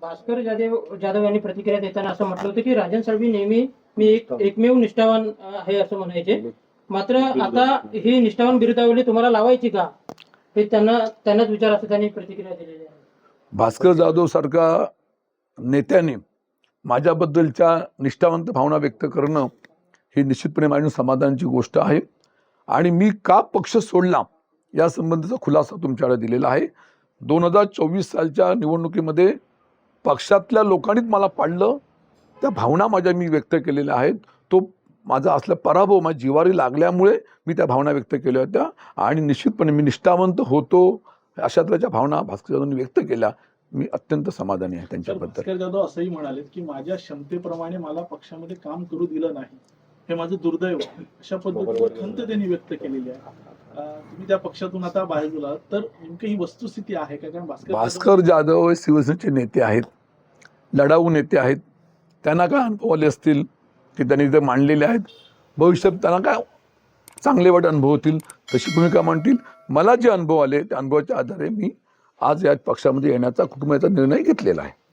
भास्कर जाधव जाधव यांनी प्रतिक्रिया देताना असं म्हटलं होतं की राजन साळवी नेहमी मी एक एकमेव निष्ठावान आहे असं म्हणायचे. मात्र आता ही निष्ठावान बिरुदावली तुम्हाला लावायची का? हे त्यांना त्यांनाच विचार असं त्यांनी प्रतिक्रिया दिलेली आहे. भास्कर जाधव सारखा नेत्याने माझ्याबद्दलच्या निष्ठावंत भावना व्यक्त करणं ही निश्चितपणे माझ्या समाधानाची गोष्ट आहे. आणि मी का पक्ष सोडला या संबंधीचा खुलासा तुमच्याकडे दिलेला आहे. दोन हजार चोवीस सालच्या निवडणुकीमध्ये पक्षातल्या लोकांनीच मला पाडलं. त्या भावना माझ्या मी व्यक्त केलेल्या आहेत. तो माझा असला पराभव माझ्या जिवारी लागल्यामुळे मी त्या भावना व्यक्त केल्या होत्या आणि निश्चितपणे मी निष्ठावंत होतो अशा तऱ्हेच्या भावना भास्कर जाधवनी व्यक्त केल्या. मी अत्यंत समाधानी आहे त्यांच्याबद्दल. भास्कर जाधव असंही म्हणाले की माझ्या क्षमतेप्रमाणे मला पक्षामध्ये काम करू दिलं नाही. हे माझं दुर्दैव आहे. अशा पद्धतीची खंत त्यांनी व्यक्त केलेली आहे. तुम्ही त्या पक्षातून आता बाहेर गेला तर नेमकी ही वस्तुस्थिती आहे का? कारण भास्कर जाधव- भास्कर जाधव हे शिवसेनेचे नेते आहेत. लढाऊ नेते आहेत. त्यांना काय अनुभव आले असतील की त्यांनी ते मांडलेले आहेत? भविष्यात त्यांना काय चांगले वाईट अनुभव होतील? तशी भूमिका मांडतील? मला जे अनुभव आले त्या अनुभवाच्या आधारे मी आज या पक्षामध्ये येण्याचा कुटुंबाचा निर्णय घेतलेला आहे.